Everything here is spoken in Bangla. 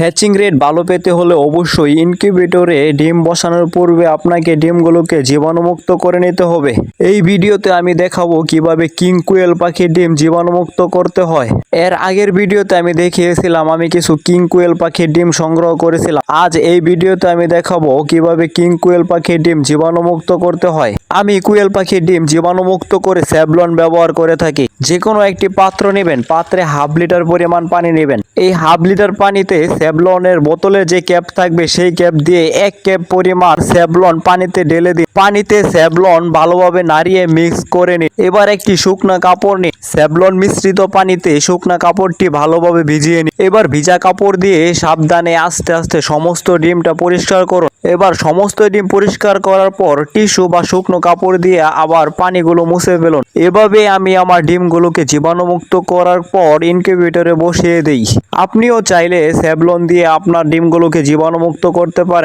হ্যাচিং রেট ভালো পেতে হলে অবশ্যই ইনকিউবেটরে ডিম বসানোর পূর্বে আপনাকে ডিমগুলোকে জীবাণুমুক্ত করে নিতে হবে। এই ভিডিওতে আমি দেখাবো কীভাবে কিং কুয়েল পাখির ডিম জীবাণুমুক্ত করতে হয়। এর আগের ভিডিওতে আমি দেখিয়েছিলাম, আমি কিছু কিং কুয়েল পাখির ডিম সংগ্রহ করেছিলাম। আজ এই ভিডিওতে আমি দেখাবো কীভাবে কিং কুয়েল পাখির ডিম জীবাণুমুক্ত করতে হয়। আমি কুয়েল পাখির ডিম জীবাণুমুক্ত করে স্যাভলন ব্যবহার করে থাকি। যে কোনো একটি পাত্র নেবেন, পাত্রে হাফ লিটার পরিমাণ পানি নেবেন। এই হাফ লিটার পানিতে স্যাভলনের বোতলে যে ক্যাপ থাকবে সেই ক্যাপ দিয়ে এক ক্যাপ পরিমাণ স্যাভলন পানিতে ঢেলে দিন। পানিতে স্যাভলন ভালোভাবে নাড়িয়ে মিক্স করে নিন। এবার একটি শুকনা কাপড় নিন। স্যাভলন মিশ্রিত পানিতে শুকনা কাপড়টি ভালোভাবে ভিজিয়ে নিন। এবার ভিজা কাপড় দিয়ে সাবধানে আস্তে আস্তে সমস্ত ডিমটা পরিষ্কার করুন। এবার সমস্ত ডিম পরিষ্কার করার পর টিস্যু বা শুকনো কাপড় দিয়ে আবার পানিগুলো মুছে ফেলুন। এভাবে আমি আমার ডিমগুলোকে জীবাণুমুক্ত করার পর ইনকিউবেটরে বসিয়ে দিই। আপনিও চাইলে স্যাভলন দিয়ে আপনার ডিমগুলোকে জীবাণুমুক্ত করতে পারেন।